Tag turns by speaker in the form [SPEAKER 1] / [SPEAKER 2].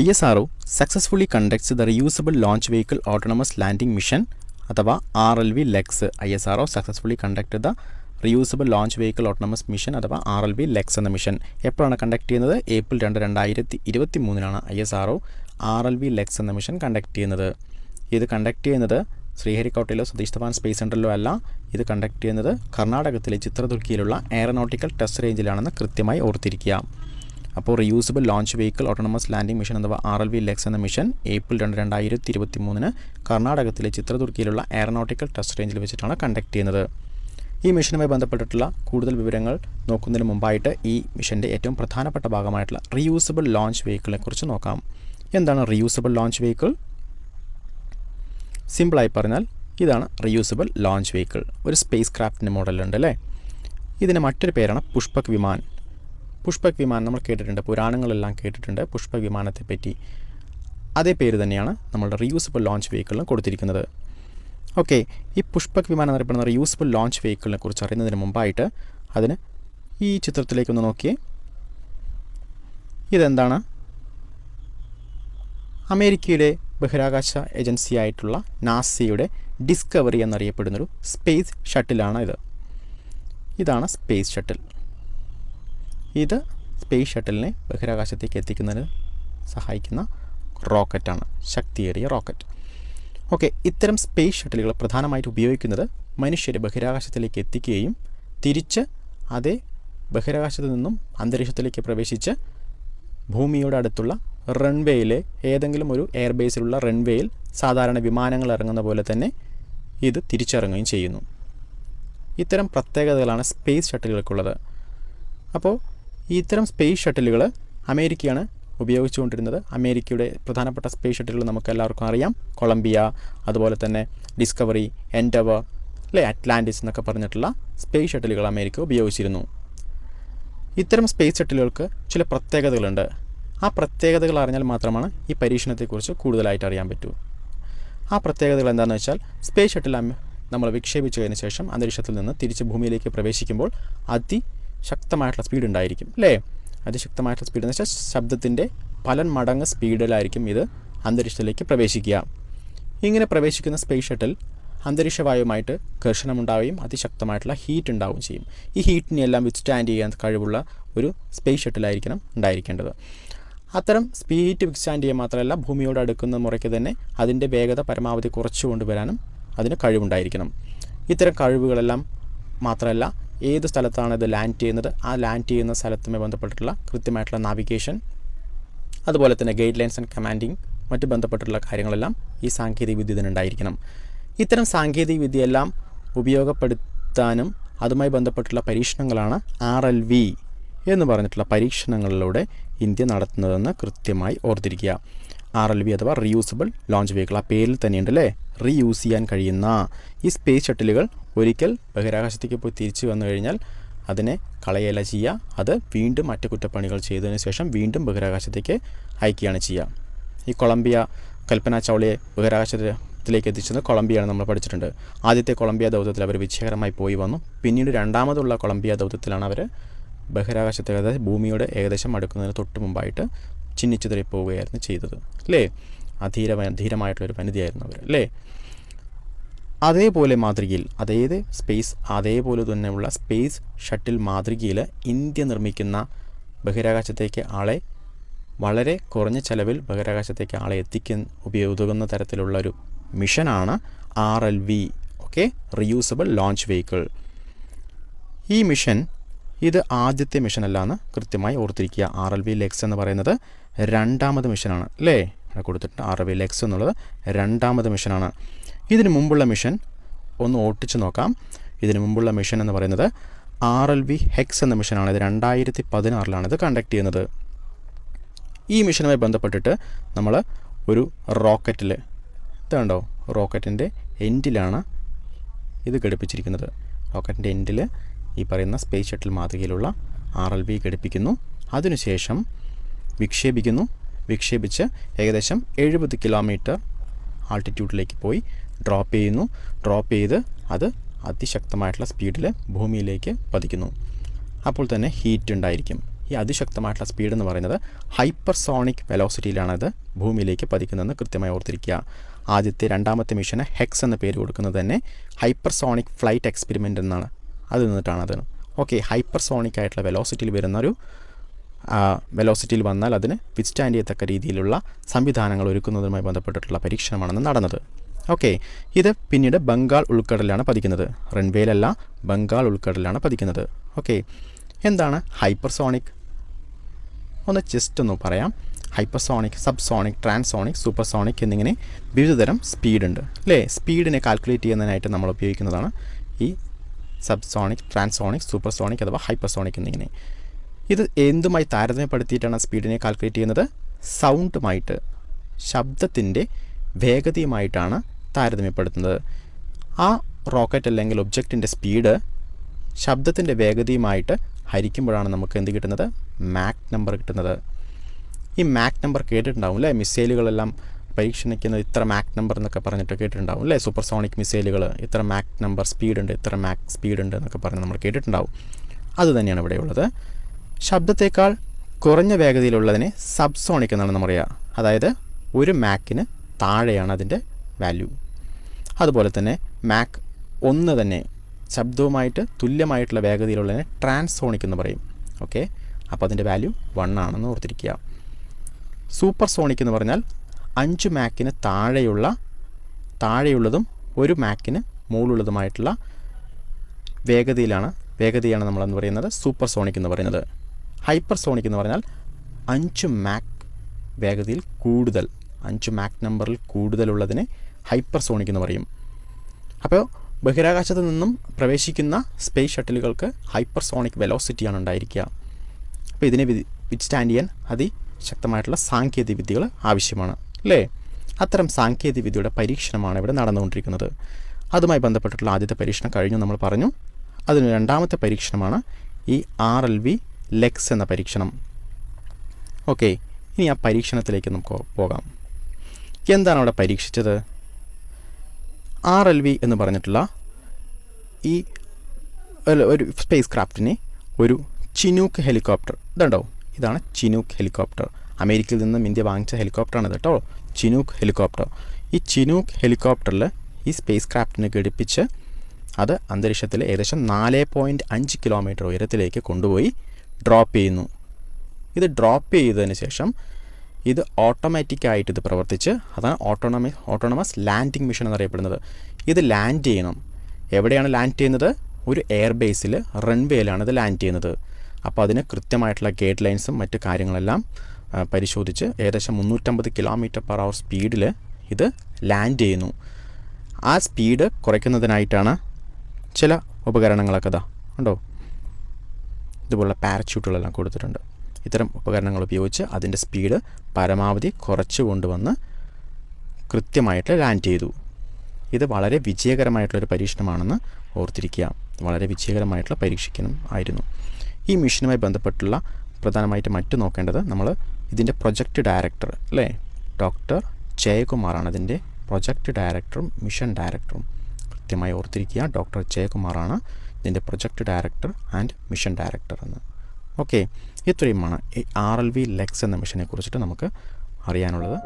[SPEAKER 1] ISRO successfully conducts the reusable launch vehicle autonomous landing mission അഥവാ R L V LEX I S R O successfully conduct the reusable launch vehicle autonomous mission അഥവാ R L V LEX എന്ന mission എപ്പോഴാണ് conduct ചെയ്യുന്നത്? April രണ്ട് രണ്ടായിരത്തി ഇരുപത്തി മൂന്നിനാണ് I S R O R L V LEX എന്ന mission conduct ചെയ്യുന്നത്. ഇത് കണ്ടക്ട് ചെയ്യുന്നത് ശ്രീഹരിക്കോട്ടയിലോ സതീഷ് ധവാൻ സ്പേസ് സെന്ററിലോ അല്ല. ഇത് കണ്ടക്ട് ചെയ്യുന്നത് കർണാടകത്തിലെ ചിത്രദുർഗിയിലുള്ള എയറോനോട്ടിക്കൽ ടെസ്റ്റ് റേഞ്ചിലാണെന്ന് കൃത്യമായി ഓർത്തിരിക്കുക. അപ്പോൾ reusable launch vehicle autonomous landing mission അഥവാ ആർ എൽ വി ലെക്സ് എന്ന മിഷൻ ഏപ്രിൽ രണ്ട് രണ്ടായിരത്തി ഇരുപത്തി മൂന്നിന് കർണാടകത്തിലെ ചിത്രദുർഗിയിലുള്ള എയറോനോട്ടിക്കൽ ടെസ്റ്റ് റേഞ്ചിൽ വെച്ചിട്ടാണ് കണ്ടക്ട് ചെയ്യുന്നത്. ഈ മിഷനുമായി ബന്ധപ്പെട്ടിട്ടുള്ള കൂടുതൽ വിവരങ്ങൾ നോക്കുന്നതിന് മുമ്പായിട്ട് ഈ മിഷന്റെ ഏറ്റവും പ്രധാനപ്പെട്ട ഭാഗമായിട്ടുള്ള റിയൂസബിൾ ലോഞ്ച് വെഹിക്കിളിനെ കുറിച്ച് നോക്കാം. എന്താണ് റിയൂസബിൾ ലോഞ്ച് വെഹിക്കിൾ സിമ്പിളായി പറഞ്ഞാൽ ഇതാണ് റിയൂസബിൾ ലോഞ്ച് വെഹിക്കിൾ ഒരു സ്പേസ് ക്രാഫ്റ്റിന്റെ മോഡലുണ്ട് അല്ലേ? ഇതിന് മറ്റൊരു പേരാണ് പുഷ്പക് വിമാൻ. പുഷ്പക് വിമാനം നമ്മൾ കേട്ടിട്ടുണ്ട് പുരാണങ്ങളെല്ലാം കേട്ടിട്ടുണ്ട് പുഷ്പക് വിമാനത്തെ പറ്റി അതേ പേര് തന്നെയാണ് നമ്മളുടെ റീയൂസബിൾ ലോഞ്ച് വെഹിക്കിളിന് കൊടുത്തിരിക്കുന്നത്. ഓക്കെ ഈ പുഷ്പക് വിമാനം എന്നറിയപ്പെടുന്ന റിയൂസബിൾ ലോഞ്ച് വെഹിക്കിളിനെ കുറിച്ച് അറിയുന്നതിന് മുമ്പായിട്ട് അതിന് ഈ ചിത്രത്തിലേക്കൊന്ന് നോക്കിയേ. ഇതെന്താണ്? അമേരിക്കയിലെ ബഹിരാകാശ ഏജൻസിയായിട്ടുള്ള നാസയുടെ ഡിസ്കവറി എന്നറിയപ്പെടുന്നൊരു സ്പേസ് ഷട്ടിലാണ് ഇത്. ഇതാണ് സ്പേസ് ഷട്ടിൽ. ഇത് സ്പേസ് ഷട്ടിലിനെ ബഹിരാകാശത്തേക്ക് എത്തിക്കുന്നതിന് സഹായിക്കുന്ന റോക്കറ്റാണ് ശക്തിയേറിയ റോക്കറ്റ്. ഓക്കെ ഇത്തരം സ്പേസ് ഷട്ടിലുകൾ പ്രധാനമായിട്ട് ഉപയോഗിക്കുന്നത് മനുഷ്യരെ ബഹിരാകാശത്തിലേക്ക് എത്തിക്കുകയും തിരിച്ച് അതേ ബഹിരാകാശത്ത് നിന്നും അന്തരീക്ഷത്തിലേക്ക് പ്രവേശിച്ച് ഭൂമിയുടെ അടുത്തുള്ള റൺവേയിലെ ഏതെങ്കിലും ഒരു എയർബേസിലുള്ള റൺവേയിൽ സാധാരണ വിമാനങ്ങൾ ഇറങ്ങുന്ന പോലെ തന്നെ ഇത് തിരിച്ചിറങ്ങുകയും ചെയ്യുന്നു. ഇത്തരം പ്രത്യേകതകളാണ് സ്പേസ് ഷട്ടിലുകൾക്കുള്ളത്. അപ്പോൾ ഇത്തരം സ്പേസ് ഷട്ടിലുകൾ അമേരിക്കയാണ് ഉപയോഗിച്ചുകൊണ്ടിരുന്നത്. അമേരിക്കയുടെ പ്രധാനപ്പെട്ട സ്പേസ് ഷട്ടിലുകൾ നമുക്ക് എല്ലാവർക്കും അറിയാം. കൊളംബിയ അതുപോലെ തന്നെ ഡിസ്കവറി എൻഡവർ അല്ലെ അറ്റ്ലാന്റിസ് എന്നൊക്കെ പറഞ്ഞിട്ടുള്ള സ്പേസ് ഷട്ടിലുകൾ അമേരിക്ക ഉപയോഗിച്ചിരുന്നു. ഇത്തരം സ്പേസ് ഷട്ടിലുകൾക്ക് ചില പ്രത്യേകതകളുണ്ട്. ആ പ്രത്യേകതകൾ അറിഞ്ഞാൽ മാത്രമാണ് ഈ പരീക്ഷണത്തെക്കുറിച്ച് കൂടുതലായിട്ട് അറിയാൻ പറ്റൂ. ആ പ്രത്യേകതകൾ എന്താണെന്ന് വെച്ചാൽ സ്പേസ് ഷട്ടിൽ നമ്മൾ വിക്ഷേപിച്ചതിന് ശേഷം അന്തരീക്ഷത്തിൽ നിന്ന് തിരിച്ച് ഭൂമിയിലേക്ക് പ്രവേശിക്കുമ്പോൾ അതിശക്തമായിട്ടുള്ള സ്പീഡ് ഉണ്ടായിരിക്കും അല്ലേ? അതിശക്തമായിട്ടുള്ള സ്പീഡ് എന്ന് വെച്ചാൽ ശബ്ദത്തിന്റെ പല മടങ്ങ് സ്പീഡിലായിരിക്കും ഇത് അന്തരീക്ഷത്തിലേക്ക് പ്രവേശിക്കുക. ഇങ്ങനെ പ്രവേശിക്കുന്ന സ്പേസ് ഷട്ടിൽ അന്തരീക്ഷവായുമായിട്ട് ഘർഷണമുണ്ടാവുകയും അതിശക്തമായിട്ടുള്ള ഹീറ്റ് ഉണ്ടാവുകയും ചെയ്യും. ഈ ഹീറ്റിനെല്ലാം വിത്ത്സ്റ്റാൻഡ് ചെയ്യാൻ കഴിവുള്ള ഒരു സ്പേസ് ഷട്ടിലായിരിക്കണം ഉണ്ടായിരിക്കേണ്ടത്. അത്തരം സ്പീഡ് വിത്ത്സ്റ്റാൻഡ് ചെയ്യാൻ മാത്രമല്ല ഭൂമിയോട് അടുക്കുന്ന മുറയ്ക്ക് തന്നെ അതിന്റെ വേഗത പരമാവധി കുറച്ചു കൊണ്ടുവരാനും അതിന് കഴിവുണ്ടായിരിക്കണം. ഇത്തരം കഴിവുകളെല്ലാം മാത്രമല്ല ഏത് സ്ഥലത്താണ് ഇത് ലാൻഡ് ചെയ്യുന്നത്? ആ ലാൻഡ് ചെയ്യുന്ന സ്ഥലത്തുമായി ബന്ധപ്പെട്ടിട്ടുള്ള കൃത്യമായിട്ടുള്ള നാവിഗേഷൻ അതുപോലെ തന്നെ ഗൈഡ് ലൈൻസ് ആൻഡ് കമാൻഡിങ് മറ്റ് ബന്ധപ്പെട്ടിട്ടുള്ള കാര്യങ്ങളെല്ലാം ഈ സാങ്കേതിക വിദ്യ ഇതിനുണ്ടായിരിക്കണം ഇത്തരം സാങ്കേതിക വിദ്യയെല്ലാം ഉപയോഗപ്പെടുത്താനും അതുമായി ബന്ധപ്പെട്ടുള്ള പരീക്ഷണങ്ങളാണ് ആർ എൽ വി എന്ന് പറഞ്ഞിട്ടുള്ള പരീക്ഷണങ്ങളിലൂടെ ഇന്ത്യ നടത്തുന്നതെന്ന് കൃത്യമായി ഓർത്തിരിക്കുക. ആർ എൽ വി അഥവാ റീയൂസബിൾ ലോഞ്ച് വെഹിക്കിൾ ആ പേരിൽ തന്നെയുണ്ട് അല്ലേ റീയൂസ് ചെയ്യാൻ കഴിയുന്ന ഈ സ്പേസ് ഷട്ടിലുകൾ ഒരിക്കൽ ബഹിരാകാശത്തേക്ക് പോയി തിരിച്ചു വന്നു കഴിഞ്ഞാൽ അതിനെ കളയല ചെയ്യുക. അത് വീണ്ടും അറ്റകുറ്റപ്പണികൾ ചെയ്തതിന് ശേഷം വീണ്ടും ബഹിരാകാശത്തേക്ക് അയക്കുകയാണ് ചെയ്യുക. ഈ കൊളംബിയ കൽപ്പന ചൗളയെ ബഹിരാകാശത്തിലേക്ക് എത്തിച്ചത് കൊളംബിയാണ് നമ്മൾ പഠിച്ചിട്ടുണ്ട്. ആദ്യത്തെ കൊളംബിയ ദൗത്യത്തിൽ അവർ വിജയകരമായി പോയി വന്നു. പിന്നീട് രണ്ടാമതുള്ള കൊളംബിയ ദൗത്യത്തിലാണ് അവർ ബഹിരാകാശത്തെ ഭൂമിയുടെ ഏകദേശം അടുക്കുന്നതിന് തൊട്ട് മുമ്പായിട്ട് ചിന്നിച്ചിതറി പോവുകയായിരുന്നു ചെയ്തത്. അല്ലേ അധീര ധീരമായിട്ടുള്ളൊരു വനിതയായിരുന്നു അവർ അല്ലേ അതേപോലെ മാതൃകയിൽ അതേത് സ്പേസ് അതേപോലെ തന്നെയുള്ള സ്പേസ് ഷട്ടിൽ മാതൃകയിൽ ഇന്ത്യ നിർമ്മിക്കുന്ന ബഹിരാകാശത്തേക്ക് ആളെ വളരെ കുറഞ്ഞ ചെലവിൽ ബഹിരാകാശത്തേക്ക് ആളെ എത്തിക്കാൻ ഉപയോഗിക്കുന്ന തരത്തിലുള്ള ഒരു മിഷനാണ് R L V. Okay? Reusable launch vehicle. ഈ മിഷൻ ഇത് ആദ്യത്തെ മിഷൻ അല്ലാന്ന് കൃത്യമായി ഓർത്തിരിക്കുക. ആർ എൽ വി ലെക്സ് എന്ന് പറയുന്നത് രണ്ടാമത് മിഷനാണ്. അല്ലേ ഇവിടെ കൊടുത്തിട്ടുണ്ട് ആർ എൽ വി ലെക്സ് എന്നുള്ളത് രണ്ടാമത് മിഷനാണ്. ഇതിനു മുമ്പുള്ള മിഷൻ ഒന്ന് ഓട്ടിച്ച് നോക്കാം. ഇതിനു മുമ്പുള്ള മിഷൻ എന്ന് പറയുന്നത് ആർ എൽ വി ഹെക്സ് എന്ന മിഷനാണ്. ഇത് രണ്ടായിരത്തി പതിനാറിലാണ് ഇത് കണ്ടക്ട് ചെയ്യുന്നത്. ഈ മിഷനുമായി ബന്ധപ്പെട്ടിട്ട് നമ്മൾ ഒരു റോക്കറ്റിൽ ഇതുണ്ടോ റോക്കറ്റിന്റെ എൻഡിലാണ് ഇത് ഘടിപ്പിച്ചിരിക്കുന്നത്. റോക്കറ്റിന്റെ എൻഡിൽ ഈ പറയുന്ന സ്പേസ് ഷട്ടിൽ മാതൃകയിലുള്ള ആർ എൽ ബി ഘടിപ്പിക്കുന്നു. അതിനുശേഷം വിക്ഷേപിക്കുന്നു. വിക്ഷേപിച്ച് ഏകദേശം എഴുപത് കിലോമീറ്റർ ആൾട്ടിറ്റ്യൂഡിലേക്ക് പോയി ഡ്രോപ്പ് ചെയ്യുന്നു. ഡ്രോപ്പ് ചെയ്ത് അത് അതിശക്തമായിട്ടുള്ള സ്പീഡിൽ ഭൂമിയിലേക്ക് പതിക്കുന്നു. അപ്പോൾ തന്നെ ഹീറ്റ് ഉണ്ടായിരിക്കും. ഈ അതിശക്തമായിട്ടുള്ള സ്പീഡ് എന്ന് പറയുന്നത് ഹൈപ്പർസോണിക് സോണിക് വെലോസിറ്റിയിലാണത് ഭൂമിയിലേക്ക് പതിക്കുന്നതെന്ന് കൃത്യമായി ഓർത്തിരിക്കുക. ആദ്യത്തെ രണ്ടാമത്തെ മിഷന് ഹെക്സ് എന്ന പേര് കൊടുക്കുന്നത് തന്നെ ഹൈപ്പർസോണിക് ഫ്ലൈറ്റ് എക്സ്പെരിമെന്റ് എന്നാണ്. അത് നിന്നിട്ടാണ് അത് ഓക്കെ ഹൈപ്പർസോണിക് ആയിട്ടുള്ള വെലോസിറ്റിയിൽ വരുന്ന ഒരു വെലോസിറ്റിയിൽ വന്നാൽ അതിന് വിത്ത്സ്റ്റാൻഡ് ചെയ്യത്തക്ക രീതിയിലുള്ള സംവിധാനങ്ങൾ ഒരുക്കുന്നതുമായി ബന്ധപ്പെട്ടിട്ടുള്ള പരീക്ഷണമാണെന്ന് നടന്നത്. ഓക്കെ ഇത് പിന്നീട് ബംഗാൾ ഉൾക്കടലിലാണ് പതിക്കുന്നത്. റൺവേയിലല്ല ബംഗാൾ ഉൾക്കടലിലാണ് പതിക്കുന്നത്. ഓക്കെ എന്താണ് ഹൈപ്പർസോണിക്? ഒന്ന് ജസ്റ്റ് ഒന്ന് പറയാം. ഹൈപ്പർസോണിക് സബ്സോണിക് ട്രാൻസോണിക് സൂപ്പർസോണിക് എന്നിങ്ങനെ വിവിധതരം സ്പീഡുണ്ട്. അല്ലേ സ്പീഡിനെ കാൽക്കുലേറ്റ് ചെയ്യുന്നതിനായിട്ട് നമ്മൾ ഉപയോഗിക്കുന്നതാണ് ഈ സബ്സോണിക് ട്രാൻസോണിക് സൂപ്പർസോണിക് അഥവാ ഹൈപ്പർസോണിക് എന്നിങ്ങനെ. ഇത് എന്തുമായി താരതമ്യപ്പെടുത്തിയിട്ടാണ് സ്പീഡിനെ കാൽക്കുലേറ്റ് ചെയ്യുന്നത്? സൗണ്ടുമായിട്ട് ശബ്ദത്തിന്റെ വേഗതയുമായിട്ടാണ് താരതമ്യപ്പെടുത്തുന്നത്. ആ റോക്കറ്റ് അല്ലെങ്കിൽ ഒബ്ജക്റ്റിന്റെ സ്പീഡ് ശബ്ദത്തിന്റെ വേഗതയുമായിട്ട് ഹരിക്കുമ്പോഴാണ് നമുക്ക് എന്ത് കിട്ടുന്നത്? മാക് നമ്പർ കിട്ടുന്നത്. ഈ മാക് നമ്പർ കേട്ടിട്ടുണ്ടാവും അല്ലേ? മിസൈലുകളെല്ലാം പരീക്ഷണിക്കുന്നത് ഇത്ര മാക് നമ്പർ എന്നൊക്കെ പറഞ്ഞിട്ട് കേട്ടിട്ടുണ്ടാവും അല്ലേ? സൂപ്പർ സോണിക് മിസൈലുകൾ ഇത്ര മാക് നമ്പർ സ്പീഡ് ഉണ്ട് ഇത്ര മാക് സ്പീഡ് ഉണ്ട് എന്നൊക്കെ പറഞ്ഞ് നമ്മൾ കേട്ടിട്ടുണ്ടാവും. അത് തന്നെയാണ് ഇവിടെയുള്ളത് ശബ്ദത്തേക്കാൾ കുറഞ്ഞ വേഗതയിലുള്ളതിനെ സബ്സോണിക് എന്നാണ് നമ്മൾ പറയുക അതായത് ഒരു മാക്കിന് താഴെയാണ് അതിന്റെ വാല്യൂ അതുപോലെ തന്നെ മാക് ഒന്ന് തന്നെ ശബ്ദവുമായിട്ട് തുല്യമായിട്ടുള്ള വേഗതയിലുള്ളതിനെ ട്രാൻസോണിക് എന്ന് പറയും. ഓക്കെ അപ്പോൾ അതിന്റെ വാല്യൂ വൺ ആണെന്ന് ഓർത്തിരിക്കുക. സൂപ്പർ സോണിക് എന്ന് പറഞ്ഞാൽ അഞ്ച് മാക്കിന് താഴെയുള്ള താഴെയുള്ളതും ഒരു മാക്കിന് മുകളുള്ളതുമായിട്ടുള്ള വേഗതയിലാണ് വേഗതയാണ് നമ്മളെന്ന് പറയുന്നത് സൂപ്പർ സോണിക് എന്ന് പറയുന്നത്. ഹൈപ്പർ സോണിക് എന്ന് പറഞ്ഞാൽ അഞ്ച് മാക് വേഗതയിൽ കൂടുതൽ അഞ്ച് മാക് നമ്പറിൽ കൂടുതലുള്ളതിനെ ഹൈപ്പർ സോണിക് എന്ന് പറയും. അപ്പോൾ ബഹിരാകാശത്ത് നിന്നും പ്രവേശിക്കുന്ന സ്പേസ് ഷട്ടിലുകൾക്ക് ഹൈപ്പർ സോണിക് വെലോസിറ്റിയാണ് ഉണ്ടായിരിക്കുക. അപ്പോൾ ഇതിനെ വിത്ത്സ്റ്റാൻഡ് ചെയ്യാൻ അതിശക്തമായിട്ടുള്ള സാങ്കേതിക വിദ്യകൾ ആവശ്യമാണ്. അല്ലേ അത്തരം സാങ്കേതിക വിദ്യയുടെ പരീക്ഷണമാണ് ഇവിടെ നടന്നുകൊണ്ടിരിക്കുന്നത്. അതുമായി ബന്ധപ്പെട്ടിട്ടുള്ള ആദ്യത്തെ പരീക്ഷണം കഴിഞ്ഞു നമ്മൾ പറഞ്ഞു. അതിന് രണ്ടാമത്തെ പരീക്ഷണമാണ് ഈ ആർ എൽ വി ലെക്സ് എന്ന പരീക്ഷണം. ഓക്കെ ഇനി ആ പരീക്ഷണത്തിലേക്ക് നമുക്ക് പോകാം. എന്താണ് അവിടെ പരീക്ഷിച്ചത്? ആർ എൽ വി എന്ന് പറഞ്ഞിട്ടുള്ള ഈ ഒരു സ്പേസ് ക്രാഫ്റ്റിനെ ഒരു ചിനൂക്ക് ഹെലികോപ്റ്റർ ഇതുണ്ടോ? ഇതാണ് ചിനൂക്ക് ഹെലികോപ്റ്റർ അമേരിക്കയിൽ നിന്നും ഇന്ത്യ വാങ്ങിച്ച ഹെലികോപ്റ്ററാണ് കേട്ടോ. Chinook helicopter. ഈ ചിനൂക്ക് ഹെലികോപ്റ്ററിൽ ഈ സ്പേസ് ക്രാഫ്റ്റിനെ ഘടിപ്പിച്ച് അത് അന്തരീക്ഷത്തിൽ ഏകദേശം നാല് പോയിന്റ് അഞ്ച് കിലോമീറ്റർ ഉയരത്തിലേക്ക് കൊണ്ടുപോയി ഡ്രോപ്പ് ചെയ്യുന്നു. ഇത് ഡ്രോപ്പ് ചെയ്തതിന് ശേഷം ഇത് ഓട്ടോമാറ്റിക്കായിട്ട് ഇത് പ്രവർത്തിച്ച് അതാണ് ഓട്ടോണമി ഓട്ടോണമസ് ലാൻഡിംഗ് മിഷൻ എന്നറിയപ്പെടുന്നത്. ഇത് ലാൻഡ് ചെയ്യണം. എവിടെയാണ് ലാൻഡ് ചെയ്യുന്നത്? ഒരു എയർ ബേസിൽ റൺവേയിലാണ് ഇത് ലാൻഡ് ചെയ്യുന്നത്. അപ്പോൾ അതിന് കൃത്യമായിട്ടുള്ള ഗേറ്റ് ലൈൻസും മറ്റു കാര്യങ്ങളെല്ലാം പരിശോധിച്ച് ഏകദേശം മുന്നൂറ്റമ്പത് കിലോമീറ്റർ പെർ അവർ സ്പീഡിൽ ഇത് ലാൻഡ് ചെയ്യുന്നു. ആ സ്പീഡ് കുറയ്ക്കുന്നതിനായിട്ടാണ് ചില ഉപകരണങ്ങളൊക്കെ ഇതാ ഉണ്ടോ ഇതുപോലുള്ള പാരച്യൂട്ടുകളെല്ലാം കൊടുത്തിട്ടുണ്ട്. ഇത്തരം ഉപകരണങ്ങൾ ഉപയോഗിച്ച് അതിന്റെ സ്പീഡ് പരമാവധി കുറച്ച് കൊണ്ടുവന്ന് കൃത്യമായിട്ട് ലാൻഡ് ചെയ്തു. ഇത് വളരെ വിജയകരമായിട്ടുള്ളൊരു പരീക്ഷണമാണെന്ന് ഓർത്തിരിക്കുക. വളരെ വിജയകരമായിട്ടുള്ള പരീക്ഷിക്കണം ആയിരുന്നു. ഈ മിഷനുമായി ബന്ധപ്പെട്ടുള്ള പ്രധാനമായിട്ട് മറ്റു നോക്കേണ്ടത് നമ്മൾ ഇതിന്റെ പ്രൊജക്റ്റ് ഡയറക്ടർ അല്ലേ? ഡോക്ടർ ജയകുമാറാണ് ഇതിന്റെ പ്രൊജക്റ്റ് ഡയറക്ടറും മിഷൻ ഡയറക്ടറും. കൃത്യമായി ഓർത്തിരിക്കുക ഡോക്ടർ ജയകുമാറാണ് ഇതിന്റെ project director and mission director എന്ന്. ഓക്കെ ഇത്രയുമാണ് ഈ ആർ എൽ വി ലെക്സ് എന്ന മിഷനെ കുറിച്ചിട്ട് നമുക്ക് അറിയാനുള്ളത്.